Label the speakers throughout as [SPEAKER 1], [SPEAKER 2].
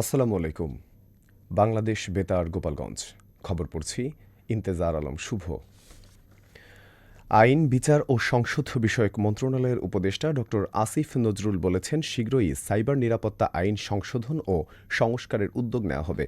[SPEAKER 1] আসসালামু আলাইকুম। বাংলাদেশ বেতার, গোপালগঞ্জ। খবর পড়ছি, ইন্তেজার আলম শুভ। আইন, বিচার ও সংসদ বিষয়ক মন্ত্রণালয়ের উপদেষ্টা ড আসিফ নজরুল বলেছেন, শীঘ্রই সাইবার নিরাপত্তা আইন সংশোধন ও সংস্কারের উদ্যোগ নেওয়া হবে।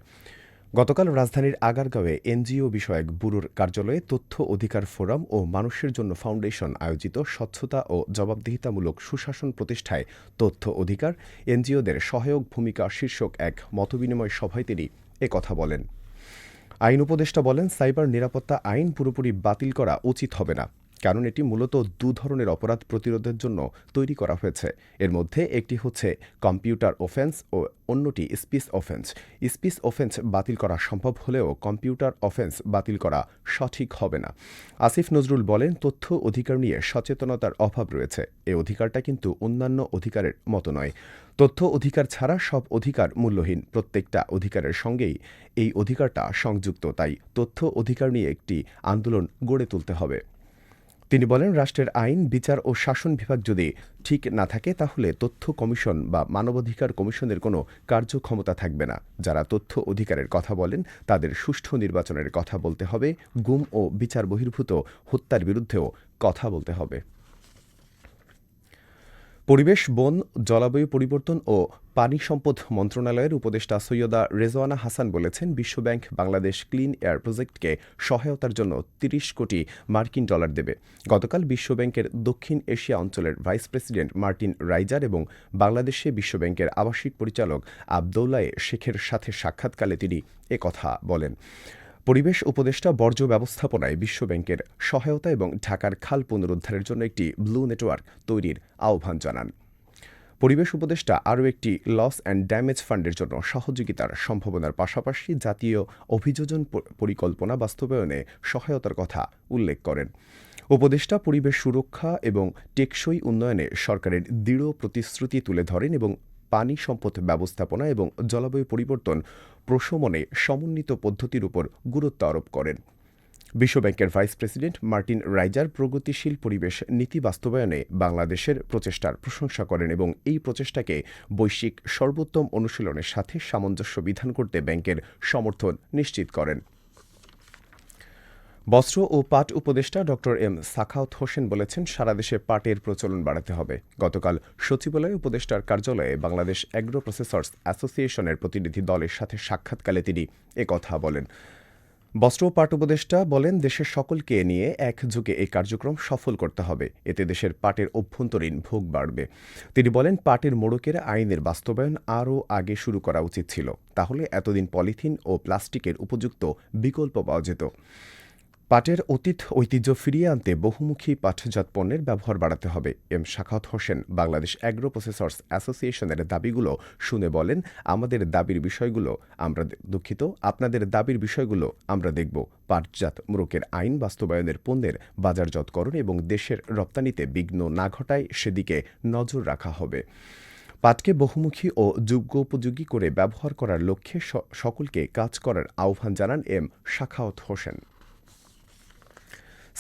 [SPEAKER 1] গতকাল রাজধানীর আগারগাঁওয়ে এনজিও বিষয়ক ব্যুরোর কার্যালয়ে তথ্য অধিকার ফোরাম ও মানুষের জন্য ফাউন্ডেশন আয়োজিত স্বচ্ছতা ও জবাবদিহিতামূলক সুশাসন প্রতিষ্ঠায় তথ্য অধিকার, এনজিওদের সহায়ক ভূমিকা শীর্ষক এক মতবিনিময় সভায় তিনি একথা বলেন। আইন উপদেষ্টা বলেন, সাইবার নিরাপত্তা আইন পুরোপুরি বাতিল করা উচিত হবে না। কারণ এটি মূলত দু ধরনের অপরাধ প্রতিরোধের জন্য তৈরি করা হয়েছে। এর মধ্যে একটি হচ্ছে কম্পিউটার অফেন্স ও অন্যটি স্পিস অফেন্স। স্পিস অফেন্স বাতিল করা সম্ভব হলেও কম্পিউটার অফেন্স বাতিল করা সঠিক হবে না। আসিফ নজরুল বলেন, তথ্য অধিকার নিয়ে সচেতনতার অভাব রয়েছে। এই অধিকারটা কিন্তু অন্যান্য অধিকারের মতো নয়। তথ্য অধিকার ছাড়া সব অধিকার মূল্যহীন। প্রত্যেকটা অধিকারের সঙ্গেই এই অধিকারটা সংযুক্ত। তাই তথ্য অধিকার নিয়ে একটি আন্দোলন গড়ে তুলতে হবে। তিনি বলেন, রাষ্ট্রের আইন, বিচার ও শাসন বিভাগ যদি ঠিক না থাকে, তাহলে তথ্য কমিশন বা মানবাধিকার কমিশনের কোনো কার্যক্ষমতা থাকবে না। যারা তথ্য অধিকারের কথা বলেন, তাদের সুষ্ঠু নির্বাচনের কথা বলতে হবে, গুম ও বিচার বহির্ভূত হত্যার বিরুদ্ধেও কথা বলতে হবে। পরিবেশ, বন, জলবায়ু পরিবর্তন ও পানি সম্পদ মন্ত্রণালয়ের উপদেষ্টা সৈয়দা রেজওয়ানা হাসান বলেছেন, বিশ্বব্যাংক বাংলাদেশ ক্লিন এয়ার প্রজেক্টকে সহায়তার জন্য তিরিশ কোটি মার্কিন ডলার দেবে। গতকাল বিশ্বব্যাংকের দক্ষিণ এশিয়া অঞ্চলের ভাইস প্রেসিডেন্ট মার্টিন রাইজার এবং বাংলাদেশে বিশ্বব্যাংকের আবাসিক পরিচালক আবদৌলায়ে শেখের সাথে সাক্ষাৎকালে তিনি একথা বলেন। পরিবেশ উপদেষ্টা বর্জ্য ব্যবস্থাপনায় বিশ্বব্যাংকের সহায়তা এবং ঢাকার খাল পুনরুদ্ধারের জন্য একটি ব্লু নেটওয়ার্ক তৈরির আহ্বান জানান। পরিবেশ উপদেষ্টা আরও একটি লস অ্যান্ড ড্যামেজ ফান্ডের জন্য সহযোগিতার সম্ভাবনার পাশাপাশি জাতীয় অভিযোজন পরিকল্পনা বাস্তবায়নে সহায়তার কথা উল্লেখ করেন। উপদেষ্টা পরিবেশ সুরক্ষা এবং টেকসই উন্নয়নে সরকারের দৃঢ় প্রতিশ্রুতি তুলে ধরেন এবং পানি সম্পদ ব্যবস্থাপনা এবং জলবায়ু পরিবর্তন প্রশমনে সমন্বিত পদ্ধতির উপর গুরুত্ব আরোপ করেন। বিশ্বব্যাংকের ভাইস প্রেসিডেন্ট মার্টিন রাইজার প্রগতিশীল পরিবেশ নীতি বাস্তবায়নে বাংলাদেশের প্রচেষ্টার প্রশংসা করেন এবং এই প্রচেষ্টাকে বৈশ্বিক সর্বোত্তম অনুশীলনের সাথে সামঞ্জস্য বিধান করতে ব্যাংকের সমর্থন নিশ্চিত করেন। বস্ত্র ও পাট উপদেষ্টা ড এম সাখাওত হোসেন বলেছেন, সারা দেশে পাটের প্রচলন বাড়াতে হবে। গতকাল সচিবালয় উপদেষ্টার কার্যালয়ে বাংলাদেশ অ্যাগ্রো প্রসেসর্স অ্যাসোসিয়েশনের প্রতিনিধি দলের সাথে সাক্ষাৎকালে তিনি একথা বলেন। বস্ত্র ও পাট উপদেষ্টা বলেন, দেশের সকলকে নিয়ে একযোগে এই কার্যক্রম সফল করতে হবে। এতে দেশের পাটের অভ্যন্তরীণ ভোগ বাড়বে। তিনি বলেন, পাটের মোড়কের আইনের বাস্তবায়ন আরও আগে শুরু করা উচিত ছিল। তাহলে এতদিন পলিথিন ও প্লাস্টিকের উপযুক্ত বিকল্প পাওয়া যেত। পাটের অতীত ঐতিহ্য ফিরিয়ে আনতে বহুমুখী পাটজাত পণ্যের ব্যবহার বাড়াতে হবে। এম শাখাত হোসেন, বাংলাদেশ অ্যাগ্রো প্রসেসর্স অ্যাসোসিয়েশনের দাবিগুলো শুনে বলেন, আমাদের দাবির বিষয়গুলো আমরা দুঃখিত, আপনাদের দাবির বিষয়গুলো আমরা দেখব। পাটজাত মোরকের আইন বাস্তবায়নের পণ্যের বাজারজাতকরণ এবং দেশের রপ্তানিতে বিঘ্ন না ঘটায় সেদিকে নজর রাখা হবে। পাটকে বহুমুখী ও যোগ্যোপযোগী করে ব্যবহার করার লক্ষ্যে সকলকে কাজ করার আহ্বান জানান এম শাখাওত হোসেন।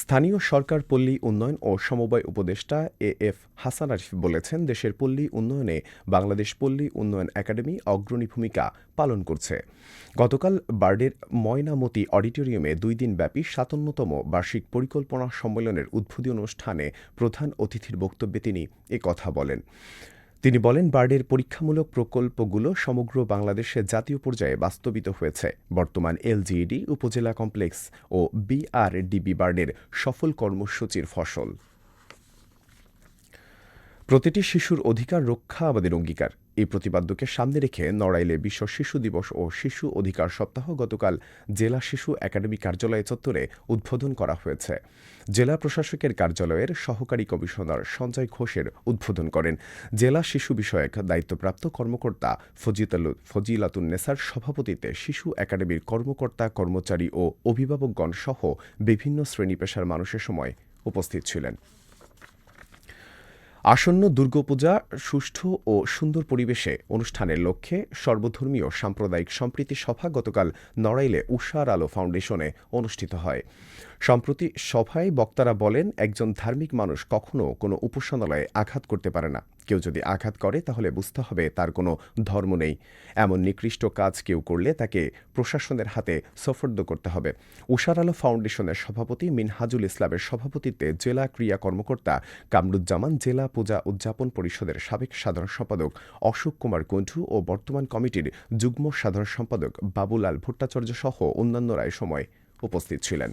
[SPEAKER 1] স্থানীয় সরকার পল্লী উন্নয়ন ও সমবায় উপদেষ্টা এ এফ হাসান আরিফ বলেছেন, দেশের পল্লী উন্নয়নে বাংলাদেশ পল্লী উন্নয়ন একাডেমি অগ্রণী ভূমিকা পালন করছে। গতকাল বার্ডের ময়নামতি অডিটোরিয়ামে দুই দিনব্যাপী সাতান্নতম বার্ষিক পরিকল্পনা সম্মেলনের উদ্বোধনী অনুষ্ঠানে প্রধান অতিথির বক্তব্যে তিনি কথা বলেন। তিনি বলেন, বার্ডের পরীক্ষামূলক প্রকল্পগুলো সমগ্র বাংলাদেশে জাতীয় পর্যায়ে বাস্তবিত হয়েছে। বর্তমান এলজিইডি, উপজেলা কমপ্লেক্স ও বিআরডিবি বার্ডের সফল কর্মসূচির ফসল। প্রতিটি শিশুর অধিকার রক্ষা আমাদের অঙ্গীকার। এই প্রতিপাদ্যকে সামনে রেখে নড়াইলে বিশ্ব শিশু দিবস ও শিশু অধিকার সপ্তাহ গতকাল জেলা শিশু একাডেমি কার্যালয় চত্বরে উদ্বোধন করা হয়েছে। জেলা প্রশাসকের কার্যালয়ের সহকারী কমিশনার সঞ্জয় ঘোষের উদ্বোধন করেন। জেলা শিশু বিষয়ক দায়িত্বপ্রাপ্ত কর্মকর্তা ফজিলাতুন নেসার সভাপতিত্বে শিশু একাডেমির কর্মকর্তা, কর্মচারী ও অভিভাবকগণ সহ বিভিন্ন শ্রেণি পেশার মানুষের সময় উপস্থিত ছিলেন। আসন্ন দুর্গাপূজা সুষ্ঠু ও সুন্দর পরিবেশে অনুষ্ঠানের লক্ষ্যে সর্বধর্মীয় সাম্প্রদায়িক সম্প্রীতি সভা গতকাল নড়াইলে উষার আলো ফাউন্ডেশনে অনুষ্ঠিত হয়। সম্প্রতি সভায় বক্তারা বলেন, একজন ধার্মিক মানুষ কখনো কোনো উপাসনালয়ে আঘাত করতে পারে না। কেউ যদি আঘাত করে, তাহলে বুঝতে হবে তার কোনো ধর্ম নেই। এমন নিকৃষ্ট কাজ কেউ করলে তাকে প্রশাসনের হাতে সফর্দ করতে হবে। উষার আলো ফাউন্ডেশনের সভাপতি, মিনহাজুল ইসলামের সভাপতিত্বে জেলা ক্রিয়া কর্মকর্তা কামরুজ্জামান জেলা পূজা উদযাপন পরিষদের সাবেক সাধারণ সম্পাদক অশোক কুমার কুণ্ঠু ও বর্তমান কমিটির যুগ্ম সাধারণ সম্পাদক বাবুলাল ভট্টাচার্য সহ অন্যান্যরা এ সময় উপস্থিত ছিলেন।